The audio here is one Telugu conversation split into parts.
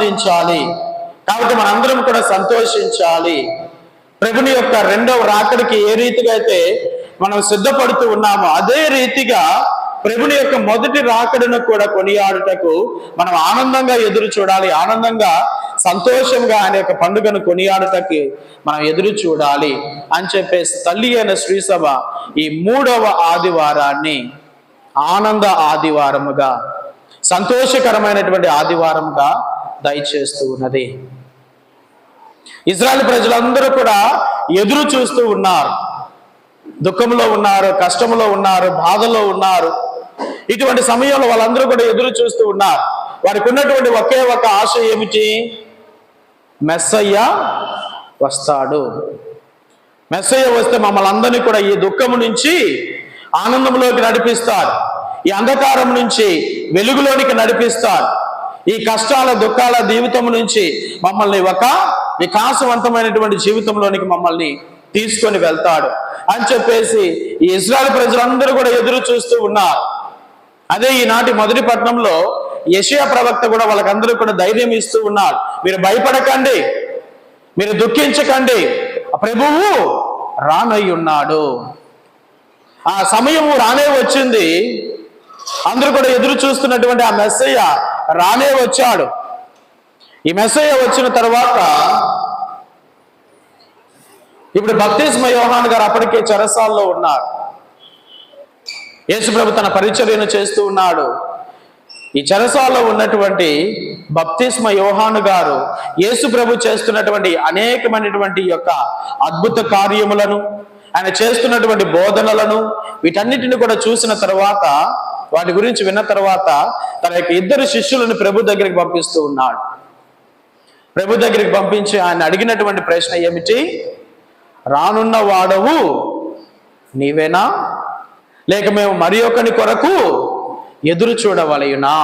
ఆనందించాలి. కాబట్టి మనందరం కూడా సంతోషించాలి. ప్రభుని యొక్క రెండవ రాకడికి ఏ రీతిగా అయితే మనం సిద్ధపడుతూ ఉన్నామో అదే రీతిగా ప్రభుని యొక్క మొదటి రాకడను కూడా కొనియాడుటకు మనం ఆనందంగా ఎదురు చూడాలి. ఆనందంగా సంతోషంగా ఆయన యొక్క పండుగను కొనియాడుటకి మనం ఎదురు చూడాలి అని చెప్పేసి తల్లి అయిన శ్రీసభ ఈ మూడవ ఆదివారాన్ని ఆనంద ఆదివారముగా సంతోషకరమైనటువంటి ఆదివారంగా దయచేస్తూ ఉన్నది. ఇజ్రాయల్ ప్రజలందరూ కూడా ఎదురు చూస్తూ ఉన్నారు. దుఃఖంలో ఉన్నారు కష్టంలో ఉన్నారు బాధలో ఉన్నారు. ఇటువంటి సమయంలో వాళ్ళందరూ కూడా ఎదురు చూస్తూ ఉన్నారు. వారికి ఉన్నటువంటి ఒకే ఒక ఆశ ఏమిటి? మెస్సయ్య వస్తాడు. మెస్సయ్య వస్తే మమ్మల్ని అందరినీ కూడా ఈ దుఃఖము నుంచి ఆనందంలోకి నడిపిస్తాడు ఈ అంధకారం నుంచి వెలుగులోనికి నడిపిస్తాడు ఈ కష్టాల దుఃఖాల జీవితం నుంచి మమ్మల్ని ఒక వికాసవంతమైనటువంటి జీవితంలోనికి మమ్మల్ని తీసుకొని వెళ్తాడు అని చెప్పేసి ఈ ఇజ్రాయల్ ప్రజలందరూ కూడా ఎదురు చూస్తూ ఉన్నారు. అదే ఈనాటి మొదటి పట్టణంలో యషియా ప్రవక్త కూడా వాళ్ళకందరూ కూడా ధైర్యం ఇస్తూ ఉన్నారు. మీరు భయపడకండి మీరు దుఃఖించకండి. ప్రభువు రానై ఉన్నాడు. ఆ సమయము రానే వచ్చింది. అందరూ కూడా ఎదురు చూస్తున్నటువంటి ఆ మెస్సయ్య రానే వచ్చాడు. ఈ మెస్సయ్య వచ్చిన తర్వాత ఇప్పుడు భక్తిస్మ యోహాన్ గారు అప్పటికే చెరసాల్లో ఉన్నారు. యేసుప్రభు తన పరిచర్యను చేస్తూ ఉన్నాడు. ఈ చెరసాల్లో ఉన్నటువంటి బప్తిస్మ యోహాను గారు యేసుప్రభు చేస్తున్నటువంటి అనేకమైనటువంటి యొక్క అద్భుత కార్యములను ఆయన చేస్తున్నటువంటి బోధనలను వీటన్నిటిని కూడా చూసిన తర్వాత వాటి గురించి విన్న తర్వాత తన యొక్క ఇద్దరు శిష్యులను ప్రభు దగ్గరికి పంపిస్తూ ఉన్నాడు. ప్రభు దగ్గరికి పంపించి ఆయన అడిగినటువంటి ప్రశ్న ఏమిటి? రానున్న వాడవు నీవేనా? లేక మేము మరి ఒకని కొరకు ఎదురు చూడవలయునా?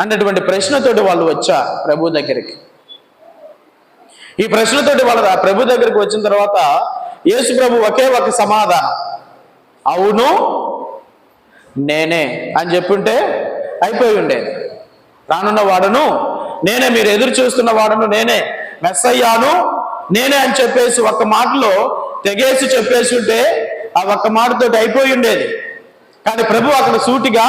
అన్నటువంటి ప్రశ్నతోటి వాళ్ళు వచ్చారు ప్రభు దగ్గరికి. ఈ ప్రశ్నతోటి వాళ్ళు ఆ ప్రభు దగ్గరికి వచ్చిన తర్వాత యేసు ప్రభు ఒకే ఒక సమాధానం. అవును నేనే అని చెప్పుంటే అయిపోయి ఉండేది రానున్న వాడను నేనే మీరు ఎదురు చూస్తున్న వాడను నేనే మెస్సయ్యాను నేనే అని చెప్పేసి ఒక్క మాటలో తెగేసి చెప్పేసి ఉంటే ఆ ఒక్క మాటతోటి అయిపోయి ఉండేది కానీ ప్రభు అక్కడ సూటిగా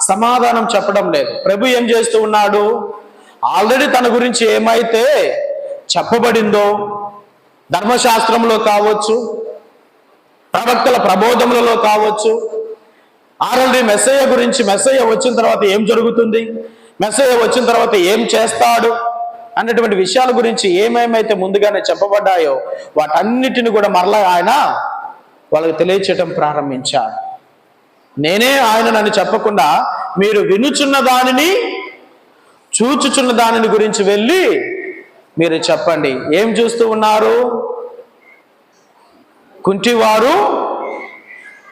సమాధానం చెప్పడం లేదు. ప్రభు ఏం చేస్తూ ఉన్నాడు? ఆల్రెడీ తన గురించి ఏమైతే చెప్పబడిందో ధర్మశాస్త్రంలో కావచ్చు ప్రవక్తల ప్రబోధములలో కావచ్చు ఆల్రెడీ మెస్సయ్య గురించి మెస్సయ్య వచ్చిన తర్వాత ఏం జరుగుతుంది? మెస్సయ్య వచ్చిన తర్వాత ఏం చేస్తాడు? అన్నటువంటి విషయాల గురించి ఏమేమైతే ముందుగానే చెప్పబడ్డాయో వాటన్నిటిని కూడా మరలా ఆయన వాళ్ళకి తెలియచేయటం ప్రారంభించాడు. నేనే ఆయన నన్ను చెప్పకుండా మీరు వినుచున్న దానిని చూచుచున్న దానిని గురించి వెళ్ళి మీరు చెప్పండి. ఏం చూస్తూ ఉన్నారు? కుంటివారు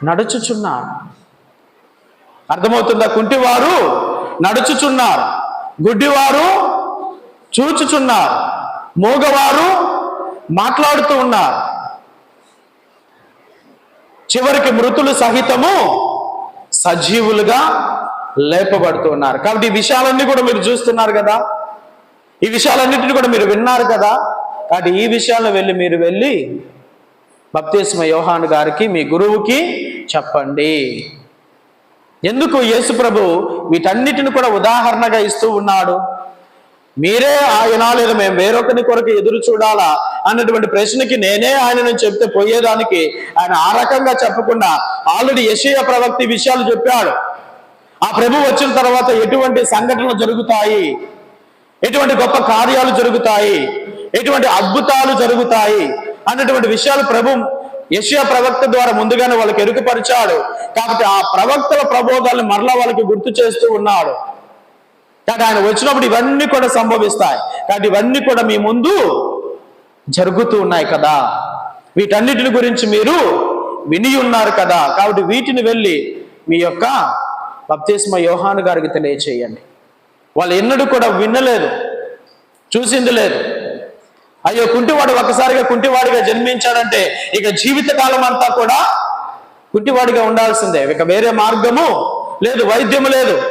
నడుచుచున్నారు. అర్థమవుతుందా? కుంటివారు నడుచుచున్నారు గుడ్డివారు చూచుచున్నారు మూగవారు మాట్లాడుతూ ఉన్నారు. చివరికి మృతులు సహితము సజీవులుగా లేపబడుతున్నారు కాబట్టి ఈ విషయాలన్నీ కూడా మీరు చూస్తున్నారు కదా? ఈ విషయాలన్నింటినీ కూడా మీరు విన్నారు కదా? కాబట్టి ఈ విషయాలను వెళ్ళి మీరు వెళ్ళి బప్తిస్మ యోహాను గారికి మీ గురువుకి చెప్పండి. ఎందుకు యేసు ప్రభు వీటన్నిటిని కూడా ఉదాహరణగా ఇస్తూ ఉన్నాడు? మీరే ఆయన లేదా మేము వేరొకరి కొరకు ఎదురు చూడాలా? అన్నటువంటి ప్రశ్నకి నేనే ఆయనను చెప్తే పోయేదానికి ఆయన ఆ రకంగా చెప్పకుండా ఆల్రెడీ యశయ ప్రవక్తి విషయాలు చెప్పాడు. ఆ ప్రభు వచ్చిన తర్వాత ఎటువంటి సంఘటనలు జరుగుతాయి? ఎటువంటి గొప్ప కార్యాలు జరుగుతాయి? ఎటువంటి అద్భుతాలు జరుగుతాయి? అన్నటువంటి విషయాలు ప్రభు యశ్యా ప్రవక్త ద్వారా ముందుగానే వాళ్ళకి ఎరుకుపరిచాడు. కాబట్టి ఆ ప్రవక్తల ప్రబోధాలను మరలా వాళ్ళకి గుర్తు చేస్తూ ఉన్నాడు. కానీ ఆయన వచ్చినప్పుడు ఇవన్నీ కూడా సంభవిస్తాయి. కాబట్టి ఇవన్నీ కూడా మీ ముందు జరుగుతూ ఉన్నాయి కదా. వీటన్నిటిని గురించి మీరు విని ఉన్నారు కదా. కాబట్టి వీటిని వెళ్ళి మీ యొక్క బప్తిస్మ యోహాను గారికి తెలియచేయండి. వాళ్ళు ఎన్నడూ కూడా వినలేదు. చూసింది లేదు. అయ్యో కుంటివాడు ఒక్కసారిగా కుంటివాడిగా జన్మించాడంటే ఇక జీవితకాలం అంతా కూడా కుంటివాడిగా ఉండాల్సిందే. ఇక వేరే మార్గము లేదు వైద్యము లేదు.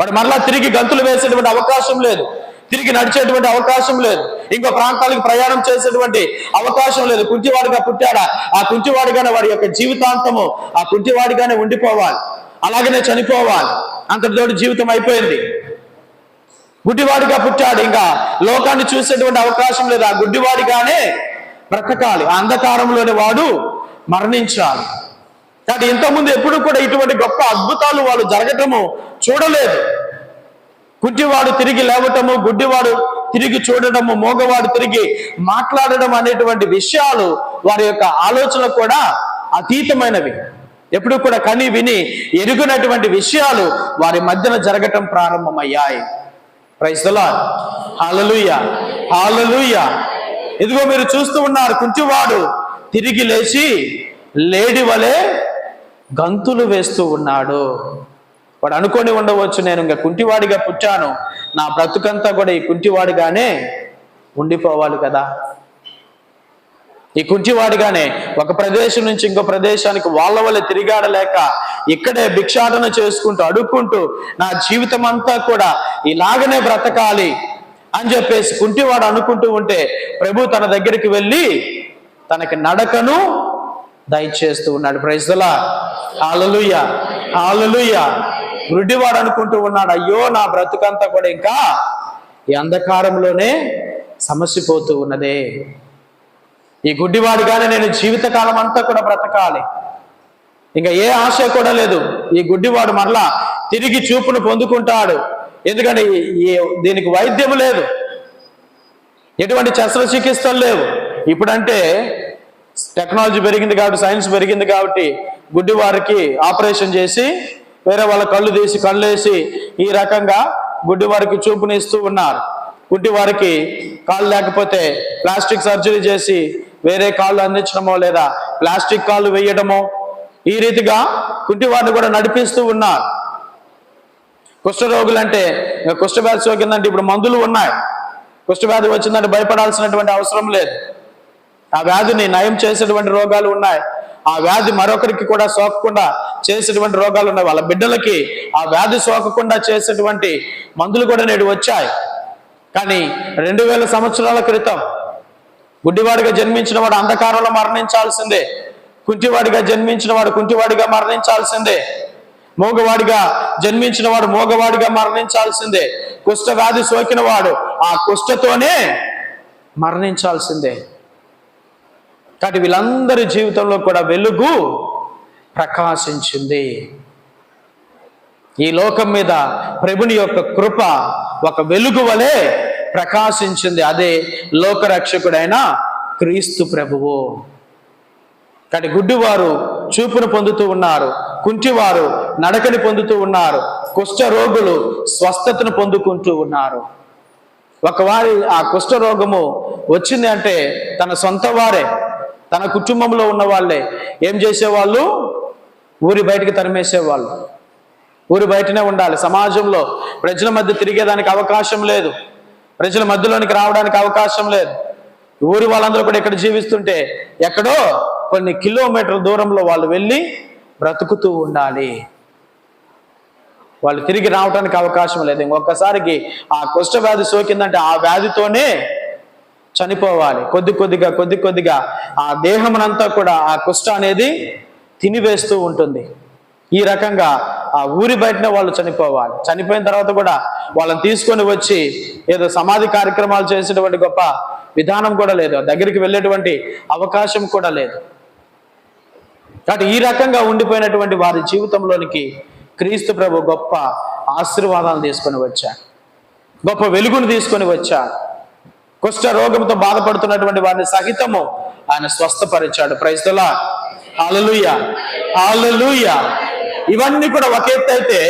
వాడు మరలా తిరిగి గంతులు వేసేటువంటి అవకాశం లేదు. తిరిగి నడిచేటువంటి అవకాశం లేదు. ఇంకో ప్రాంతాలకు ప్రయాణం చేసేటువంటి అవకాశం లేదు. కుంటివాడిగా పుట్టాడా? ఆ కుంటివాడిగానే వాడి యొక్క జీవితాంతము ఆ కుంటివాడిగానే ఉండిపోవాలి. అలాగనే చనిపోవాలి. అంతటితోటి జీవితం అయిపోయింది. గుడ్డివాడిగా పుట్టాడు. ఇంకా లోకాన్ని చూసేటువంటి అవకాశం లేదు. ఆ గుడ్డివాడిగానే బ్రతకాలి. ఆ అంధకారంలోని వాడు మరణించాలి. కానీ ఇంతకుముందు ఎప్పుడు కూడా ఇటువంటి గొప్ప అద్భుతాలు వాళ్ళు జరగటము చూడలేదు. గుడ్డివాడు తిరిగి లేవటము గుడ్డివాడు తిరిగి చూడటము మోగవాడు తిరిగి మాట్లాడడం అనేటువంటి విషయాలు వారి యొక్క ఆలోచన కూడా అతీతమైనవి. ఎప్పుడు కూడా కని విని ఎరుగునటువంటి విషయాలు వారి మధ్యన జరగటం ప్రారంభమయ్యాయి. ప్రైస్తలా హాలలుయ హాలలుయ ఇదిగో మీరు చూస్తూ ఉన్నారు కుంటివాడు తిరిగి లేచి లేడి వలె గంతులు వేస్తూ ఉన్నాడు. వాడు అనుకొని ఉండవచ్చు నేను ఇంకా కుంటివాడిగా పుట్టాను. నా బ్రతుకంతా కూడా ఈ కుంటివాడిగానే ఉండిపోవాలి కదా. ఈ కుంటివాడిగానే ఒక ప్రదేశం నుంచి ఇంకో ప్రదేశానికి వాళ్ళ వల్ల తిరిగాడలేక ఇక్కడే భిక్షాటన చేసుకుంటూ అడుక్కుంటూ నా జీవితం అంతా కూడా ఇలాగనే బ్రతకాలి అని చెప్పేసి కుంటివాడు అనుకుంటూ ఉంటే ప్రభు తన దగ్గరికి వెళ్ళి తనకి నడకను దయచేస్తూ ఉన్నాడు. ప్రైజ్లా హాలలుయ హాలలుయ గుడ్డివాడు అనుకుంటూ ఉన్నాడు అయ్యో నా బ్రతుకంతా కూడా ఇంకా ఈ అంధకారంలోనే సమసిపోతూ ఉన్నదే. ఈ గుడ్డివాడిగానే నేను జీవితకాలం అంతా కూడా బ్రతకాలి. ఇంకా ఏ ఆశ కూడా లేదు. ఈ గుడ్డివాడు మరలా తిరిగి చూపును పొందుకుంటాడు. ఎందుకంటే ఈ- దీనికి వైద్యం లేదు. ఎటువంటి శస్త్రచికిత్సలు లేవు. ఇప్పుడంటే టెక్నాలజీ పెరిగింది కాబట్టి సైన్స్ పెరిగింది కాబట్టి గుడ్డి వారికి ఆపరేషన్ చేసి వేరే వాళ్ళ కళ్ళు తీసి కళ్ళు వేసి ఈ రకంగా గుడ్డి వారికి చూపుని ఇస్తూ ఉన్నారు. గుడ్డి వారికి కాళ్ళు లేకపోతే ప్లాస్టిక్ సర్జరీ చేసి వేరే కాళ్ళు అందించడమో లేదా ప్లాస్టిక్ కాళ్ళు వేయడమో ఈ రీతిగా కుంటివాడిని కూడా నడిపిస్తూ ఉన్నారు. కుష్ఠరోగులు అంటే కుష్ఠవ్యాధి సోకిందంటే ఇప్పుడు మందులు ఉన్నాయి. కుష్ఠవ్యాధి వచ్చిందంటే భయపడాల్సినటువంటి అవసరం లేదు. ఆ వ్యాధిని నయం చేసేటువంటి రోగాలు ఉన్నాయి. ఆ వ్యాధి మరొకరికి కూడా సోకకుండా చేసేటువంటి రోగాలు ఉన్నాయి. వాళ్ళ బిడ్డలకి ఆ వ్యాధి సోకకుండా చేసేటువంటి మందులు కూడా నేడు వచ్చాయి. కానీ రెండు వేల సంవత్సరాల క్రితం గుడ్డివాడిగా జన్మించిన వాడు అంధకారంలో మరణించాల్సిందే. కుంటివాడిగా జన్మించిన వాడు కుంటివాడిగా మరణించాల్సిందే. మోగవాడిగా జన్మించిన వాడు మోగవాడిగా మరణించాల్సిందే. కుష్ఠవ్యాధి సోకిన వాడు ఆ కుష్ఠతోనే మరణించాల్సిందే. కాబట్టి వీళ్ళందరి జీవితంలో కూడా వెలుగు ప్రకాశించింది. ఈ లోకం మీద ప్రభుని యొక్క కృప ఒక వెలుగు వలె ప్రకాశించింది. అదే లోకరక్షకుడైన క్రీస్తు ప్రభువు. కానీ గుడ్డివారు చూపును పొందుతూ ఉన్నారు. కుంటివారు నడకని పొందుతూ ఉన్నారు. కుష్ఠ రోగులు స్వస్థతను పొందుకుంటూ ఉన్నారు. ఒకవారి ఆ కుష్ఠ రోగము వచ్చింది అంటే తన సొంత వారే. తన కుటుంబంలో ఉన్న వాళ్ళే ఏం చేసేవాళ్ళు? ఊరి బయటికి తరిమేసేవాళ్ళు. ఊరి బయటనే ఉండాలి. సమాజంలో ప్రజల మధ్య తిరిగేదానికి అవకాశం లేదు. ప్రజల మధ్యలోనికి రావడానికి అవకాశం లేదు. ఊరి వాళ్ళందరూ కూడా ఇక్కడ జీవిస్తుంటే ఎక్కడో కొన్ని కిలోమీటర్ల దూరంలో వాళ్ళు వెళ్ళి బ్రతుకుతూ ఉండాలి. వాళ్ళు తిరిగి రావడానికి అవకాశం లేదు. ఇంకొకసారికి ఆ కుష్ఠవ్యాధి సోకిందంటే ఆ వ్యాధితోనే చనిపోవాలి. కొద్ది కొద్దిగా కొద్ది కొద్దిగా ఆ దేహమునంతా కూడా ఆ కుష్ఠ అనేది తినివేస్తూ ఉంటుంది. ఈ రకంగా ఆ ఊరి బయటనే వాళ్ళు చనిపోవాలి. చనిపోయిన తర్వాత కూడా వాళ్ళని తీసుకొని వచ్చి ఏదో సమాధి కార్యక్రమాలు చేసేటువంటి గొప్ప విధానం కూడా లేదు. దగ్గరికి వెళ్ళేటువంటి అవకాశం కూడా లేదు. కాబట్టి ఈ రకంగా ఉండిపోయినటువంటి వారి జీవితంలోనికి క్రీస్తు ప్రభు గొప్ప ఆశీర్వాదాలు తీసుకొని వచ్చాడు. గొప్ప వెలుగును తీసుకొని వచ్చాడు. కుష్ఠ రోగంతో బాధపడుతున్నటువంటి వారిని సహితము ఆయన స్వస్థపరిచాడు. ప్రైస్తలా హాలలుయ హాలలుయ ఇవన్నీ కూడా ఒక అయితే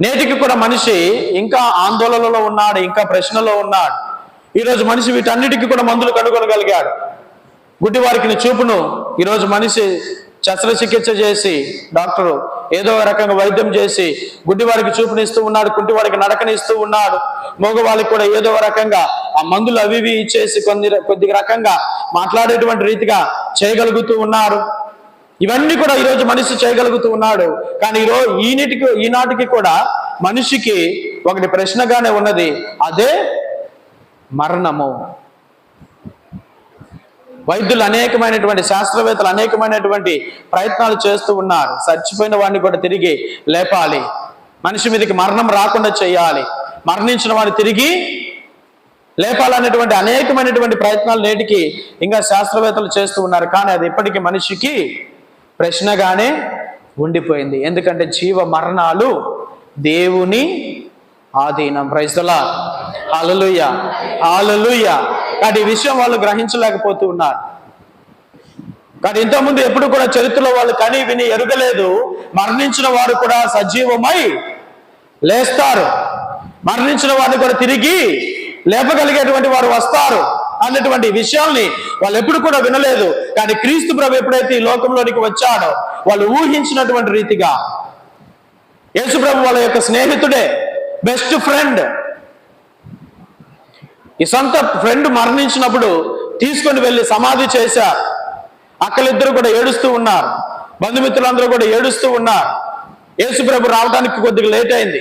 నేటికి కూడా మనిషి ఇంకా ఆందోళనలో ఉన్నాడు ఇంకా ప్రశ్నలో ఉన్నాడు. ఈరోజు మనిషి వీటన్నిటికీ కూడా మందులు కనుగొనగలిగాడు. గుడ్డివారికి చూపును ఈరోజు మనిషి శస్త్రచికిత్స చేసి డాక్టరు ఏదో రకంగా వైద్యం చేసి గుడ్డివారికి చూపునిస్తూ ఉన్నాడు కుంటివారికి నడకనిస్తూ ఉన్నాడు. మగవాళ్ళకి కూడా ఏదో రకంగా ఆ మందులు అవి ఇవి ఇచ్చేసి కొన్ని కొద్ది రకంగా మాట్లాడేటువంటి రీతిగా చేయగలుగుతూ ఉన్నారు. ఇవన్నీ కూడా ఈరోజు మనిషి చేయగలుగుతూ ఉన్నాడు. కానీ ఈరోజు ఈనిటికి ఈనాటికి కూడా మనిషికి ఒకటి ప్రశ్నగానే ఉన్నది. అదే మరణము. వైద్యులు అనేకమైనటువంటి శాస్త్రవేత్తలు అనేకమైనటువంటి ప్రయత్నాలు చేస్తూ ఉన్నారు. చచ్చిపోయిన వాడిని కూడా తిరిగి లేపాలి. మనిషి మీదకి మరణం రాకుండా చేయాలి. మరణించిన వాడిని తిరిగి లేపాలనేటువంటి అనేకమైనటువంటి ప్రయత్నాలు నేటికి ఇంకా శాస్త్రవేత్తలు చేస్తూ ఉన్నారు. కానీ అది ఇప్పటికీ మనిషికి ప్రశ్నగానే ఉండిపోయింది. ఎందుకంటే జీవ మరణాలు దేవుని ఆధీనం. ప్రైస్తలా అలలుయ అలలుయ కానీ ఈ విషయం వాళ్ళు గ్రహించలేకపోతూ ఉన్నారు. కానీ ఇంతకుముందు ఎప్పుడు కూడా చరిత్రలో వాళ్ళు కని విని ఎరుగలేదు. మరణించిన వారు కూడా సజీవమై లేస్తారు. మరణించిన వారిని కూడా తిరిగి లేపగలిగేటువంటి వారు వస్తారు. అన్నటువంటి విషయాల్ని వాళ్ళు ఎప్పుడు కూడా వినలేదు. కానీ క్రీస్తు ప్రభు ఎప్పుడైతే ఈ లోకంలోనికి వచ్చాడో వాళ్ళు ఊహించినటువంటి రీతిగా యేసు ప్రభు వాళ్ళ యొక్క స్నేహితుడే బెస్ట్ ఫ్రెండ్. ఈ సొంత ఫ్రెండ్ మరణించినప్పుడు తీసుకొని వెళ్ళి సమాధి చేశారు. అక్కలిద్దరు కూడా ఏడుస్తూ ఉన్నారు. బంధుమిత్రులందరూ కూడా ఏడుస్తూ ఉన్నారు. యేసుప్రభు రావడానికి కొద్దిగా లేట్ అయింది.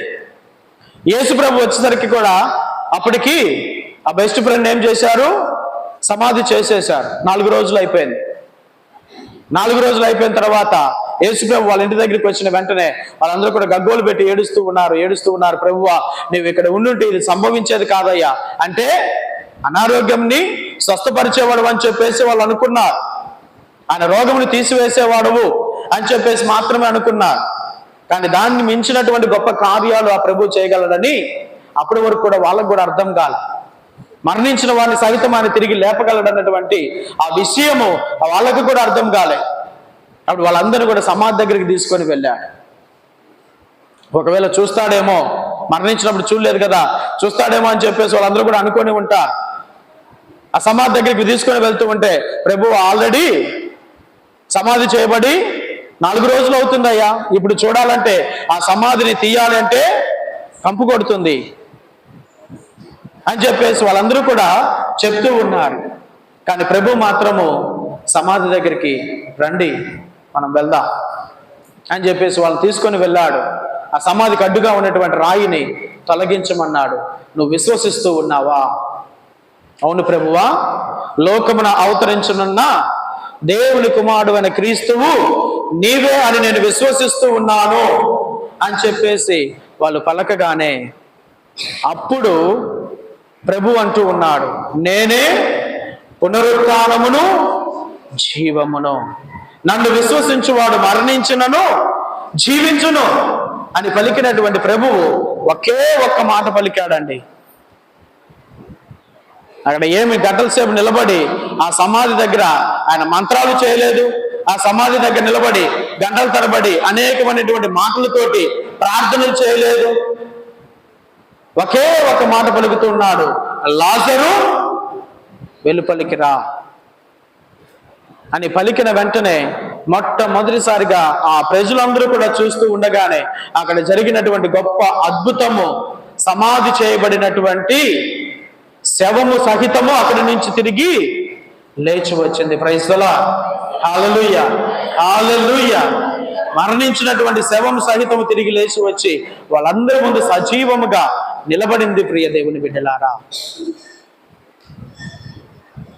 యేసుప్రభు వచ్చేసరికి కూడా అప్పటికి ఆ బెస్ట్ ఫ్రెండ్ ఏం చేశారు? సమాధి చేసేశారు. నాలుగు రోజులు అయిపోయింది. నాలుగు రోజులు అయిపోయిన తర్వాత యేసుప్రభు వాళ్ళ ఇంటి దగ్గరికి వచ్చిన వెంటనే వాళ్ళందరూ కూడా గగ్గోలు పెట్టి ఏడుస్తూ ఉన్నారు ఏడుస్తూ ఉన్నారు ప్రభువా నువ్వు ఇక్కడ ఉండుంటే ఇది సంభవించేది కాదయ్యా. అంటే అనారోగ్యంని స్వస్థపరిచేవాడు అని చెప్పేసి వాళ్ళు అనుకున్నారు. ఆయన రోగముని తీసివేసేవాడువు అని చెప్పేసి మాత్రమే అనుకున్నారు. కానీ దాన్ని మించినటువంటి గొప్ప కార్యాలు ఆ ప్రభు చేయగలడని అప్పటి వరకు కూడా వాళ్ళకు కూడా అర్థం కాలేదు మరణించిన వారిని సహితం ఆయన తిరిగి లేపగలడన్నటువంటి ఆ విషయము వాళ్ళకు కూడా అర్థం కాలే. అప్పుడు వాళ్ళందరూ కూడా సమాధి దగ్గరికి తీసుకొని వెళ్ళాడు ఒకవేళ చూస్తాడేమో మరణించినప్పుడు చూడలేదు కదా చూస్తాడేమో అని చెప్పేసి వాళ్ళందరూ కూడా అనుకొని ఉంటారు ఆ సమాధి దగ్గరికి తీసుకొని వెళ్తూ ఉంటే ప్రభు ఆల్రెడీ సమాధి చేయబడి నాలుగు రోజులు అవుతుందయ్యా. ఇప్పుడు చూడాలంటే ఆ సమాధిని తీయాలంటే కంపు కొడుతుంది. అని చెప్పేసి వాళ్ళందరూ కూడా చెప్తూ ఉన్నారు. కానీ ప్రభు మాత్రము సమాధి దగ్గరికి రండి మనం వెళ్దాం అని చెప్పేసి వాళ్ళు తీసుకొని వెళ్ళాడు. ఆ సమాధికి అడ్డుగా ఉన్నటువంటి రాయిని తొలగించమన్నాడు. నువ్వు విశ్వసిస్తూ ఉన్నావా? అవును ప్రభువా లోకమున అవతరించనున్న దేవుని కుమారుడు అయిన క్రీస్తువు నీవే అని నేను విశ్వసిస్తూ ఉన్నాను. అని చెప్పేసి వాళ్ళు పలకగానే అప్పుడు ప్రభు అంటూ ఉన్నాడు నేనే పునరుత్నమును జీవమును. నన్ను విశ్వసించువాడు మరణించినను జీవించును అని పలికినటువంటి ప్రభువు ఒకే ఒక్క మాట పలికాడండి. అక్కడ ఏమి గంటల సేపు నిలబడి ఆ సమాధి దగ్గర ఆయన మంత్రాలు చేయలేదు ఆ సమాధి దగ్గర నిలబడి గంటల తరబడి అనేకమైనటువంటి మాటలతోటి ప్రార్థనలు చేయలేదు ఒకే ఒక మాట పలుకుతున్నాడు. లాజరు వెలుపలికి రా అని పలికిన వెంటనే మొట్టమొదటిసారిగా ఆ ప్రజలందరూ కూడా చూస్తూ ఉండగానే అక్కడ జరిగినటువంటి గొప్ప అద్భుతము సమాధి చేయబడినటువంటి శవము సహితము అక్కడి నుంచి తిరిగి లేచి వచ్చింది. ప్రైజ్లా హాలలుయ హాలలుయ మరణించినటువంటి శవం సహితము తిరిగి లేచి వచ్చి వాళ్ళందరి ముందు సజీవముగా నిలబడింది ప్రియ దేవుని బిడ్డలారా.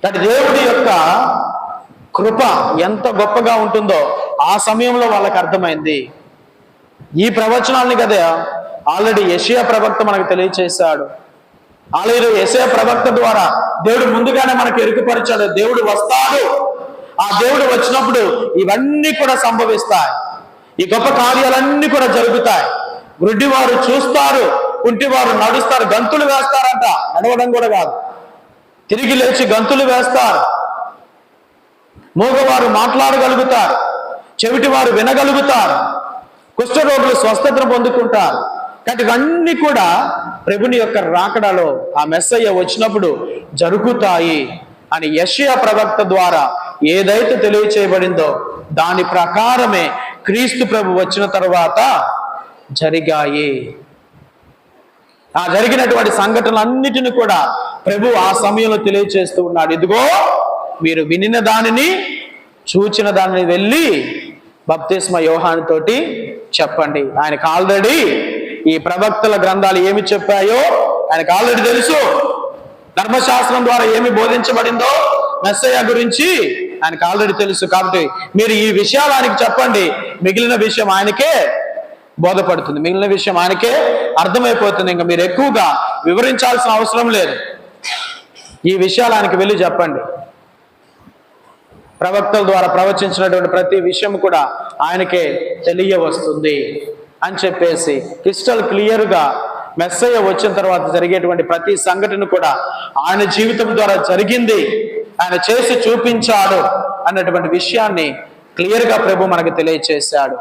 అంటే దేవుడి యొక్క కృప ఎంత గొప్పగా ఉంటుందో ఆ సమయంలో వాళ్ళకి అర్థమైంది. ఈ ప్రవచనాల్ని కదా ఆల్రెడీ యషియా ప్రవక్త మనకు తెలియచేశాడు. ఆల్రెడీ యశయ ప్రవక్త ద్వారా దేవుడు ముందుగానే మనకు ఎరుకుపరిచాడు. దేవుడు వస్తాడు. ఆ దేవుడు వచ్చినప్పుడు ఇవన్నీ కూడా సంభవిస్తాయి. ఈ గొప్ప కార్యాలన్నీ కూడా జరుగుతాయి. వృడ్డివారు చూస్తారు. కుంటివారు నడుస్తారు గంతులు వేస్తారంట. నడవడం కూడా కాదు. తిరిగి లేచి గంతులు వేస్తారు. మూగవారు మాట్లాడగలుగుతారు. చెవిటివారు వినగలుగుతారు. కుష్ఠరోగులు స్వస్థతను పొందుకుంటారు. కాబట్టి ఇవన్నీ కూడా ప్రభుని యొక్క రాకడలో ఆ మెస్సయ్య వచ్చినప్పుడు జరుగుతాయి అని యషియా ప్రవక్త ద్వారా ఏదైతే తెలియచేయబడిందో దాని ప్రకారమే క్రీస్తు ప్రభు వచ్చిన తర్వాత జరిగాయి. ఆ జరిగినటువంటి సంఘటనలన్నిటిని కూడా ప్రభు ఆ సమయంలో తెలియచేస్తూ ఉన్నాడు. ఇదిగో మీరు వినిన దానిని చూచిన దానిని వెళ్ళి బప్తిస్మ యోహాని తోటి చెప్పండి. ఆయనకు ఆల్రెడీ ఈ ప్రవక్తల గ్రంథాలు ఏమి చెప్పాయో ఆయనకు ఆల్రెడీ తెలుసు. ధర్మశాస్త్రం ద్వారా ఏమి బోధించబడిందో మెస్సయ్య గురించి ఆయనకు ఆల్రెడీ తెలుసు. కాబట్టి మీరు ఈ విషయాలు ఆయనకి చెప్పండి. మిగిలిన విషయం ఆయనకే బోధపడుతుంది. మిగిలిన విషయం ఆయనకే అర్థమైపోతుంది. ఇంకా మీరు ఎక్కువగా వివరించాల్సిన అవసరం లేదు. ఈ విషయాలు ఆయనకి వెళ్ళి చెప్పండి. ప్రవక్తల ద్వారా ప్రవచించినటువంటి ప్రతి విషయం కూడా ఆయనకే తెలియవస్తుంది అని చెప్పేసి క్రిస్టల్ క్లియర్గా మెస్సయ్య వచ్చిన తర్వాత జరిగేటువంటి ప్రతి సంఘటన కూడా ఆయన జీవితం ద్వారా జరిగింది. ఆయన చేసి చూపించాడు అన్నటువంటి విషయాన్ని క్లియర్గా ప్రభు మనకు తెలియచేశాడు.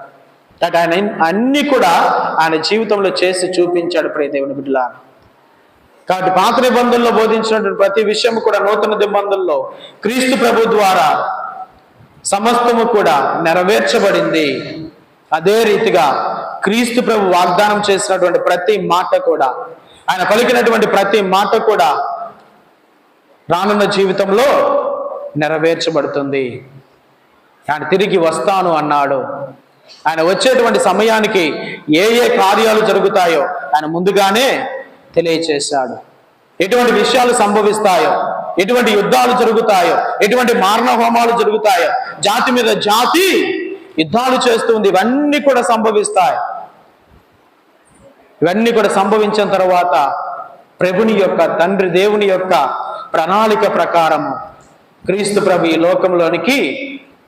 అంటే ఆయన అన్ని కూడా ఆయన జీవితంలో చేసి చూపించాడు ప్రియ దేవుని బిడ్డలా కాబట్టి పాత నిబంధనలో బోధించినటువంటి ప్రతి విషయం కూడా నూతన నిబంధనలో క్రీస్తు ప్రభు ద్వారా సమస్తము కూడా నెరవేర్చబడింది. అదే రీతిగా క్రీస్తు ప్రభు వాగ్దానం చేసినటువంటి ప్రతి మాట కూడా ఆయన పలికినటువంటి ప్రతి మాట కూడా రానున్న జీవితంలో నెరవేర్చబడుతుంది. ఆయన తిరిగి వస్తాను అన్నాడు. ఆయన వచ్చేటువంటి సమయానికి ఏ ఏ కార్యాలు జరుగుతాయో ఆయన ముందుగానే తెలియచేశాడు. ఎటువంటి విషయాలు సంభవిస్తాయో ఎటువంటి యుద్ధాలు జరుగుతాయో ఎటువంటి మారణ హోమాలు జరుగుతాయో జాతి మీద జాతి యుద్ధాలు చేస్తుంది ఇవన్నీ కూడా సంభవిస్తాయి. ఇవన్నీ కూడా సంభవించిన తర్వాత ప్రభుని యొక్క తండ్రి దేవుని యొక్క ప్రణాళిక ప్రకారము క్రీస్తు ప్రభు ఈ లోకంలోనికి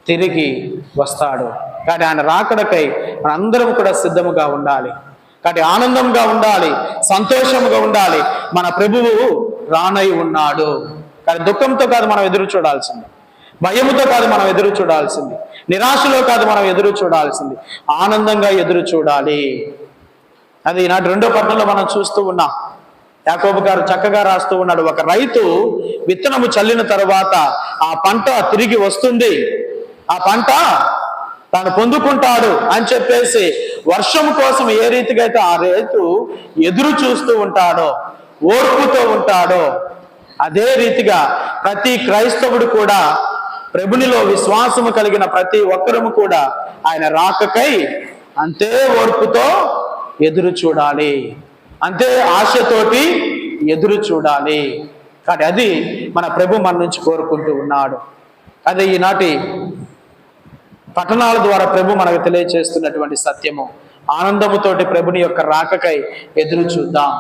తిరిగి వస్తాడు. కానీ ఆయన రాకడకై మనందరం కూడా సిద్ధముగా ఉండాలి. కాబట్టి ఆనందంగా ఉండాలి సంతోషముగా ఉండాలి. మన ప్రభువు రానై ఉన్నాడు. కానీ దుఃఖంతో కాదు మనం ఎదురు చూడాల్సింది. భయముతో కాదు మనం ఎదురు చూడాల్సింది. నిరాశలో కాదు మనం ఎదురు చూడాల్సింది. ఆనందంగా ఎదురు చూడాలి. అది ఈనాటి రెండో పట్టణంలో మనం చూస్తూ ఉన్నాం. యాకోబు గారు చక్కగా రాస్తూ ఉన్నాడు. ఒక రైతు విత్తనము చల్లిన తర్వాత ఆ పంట తిరిగి వస్తుంది. ఆ పంట తాను పొందుకుంటాడు అని చెప్పేసి వర్షం కోసం ఏ రీతిగా అయితే ఆ రైతు ఎదురు చూస్తూ ఉంటాడో ఓర్పుతో ఉంటాడో అదే రీతిగా ప్రతి క్రైస్తవుడు కూడా ప్రభునిలో విశ్వాసము కలిగిన ప్రతి ఒక్కరము కూడా ఆయన రాకకై అంతే ఓర్పుతో ఎదురు చూడాలి. అంతే ఆశతోటి ఎదురు చూడాలి. కాబట్టి అది మన ప్రభు మన నుంచి కోరుకుంటూ ఉన్నాడు. అదే ఈనాటి పట్టణాల ద్వారా ప్రభు మనకు తెలియచేస్తున్నటువంటి సత్యము. ఆనందముతోటి ప్రభుని యొక్క రాకకై ఎదురు చూద్దాం.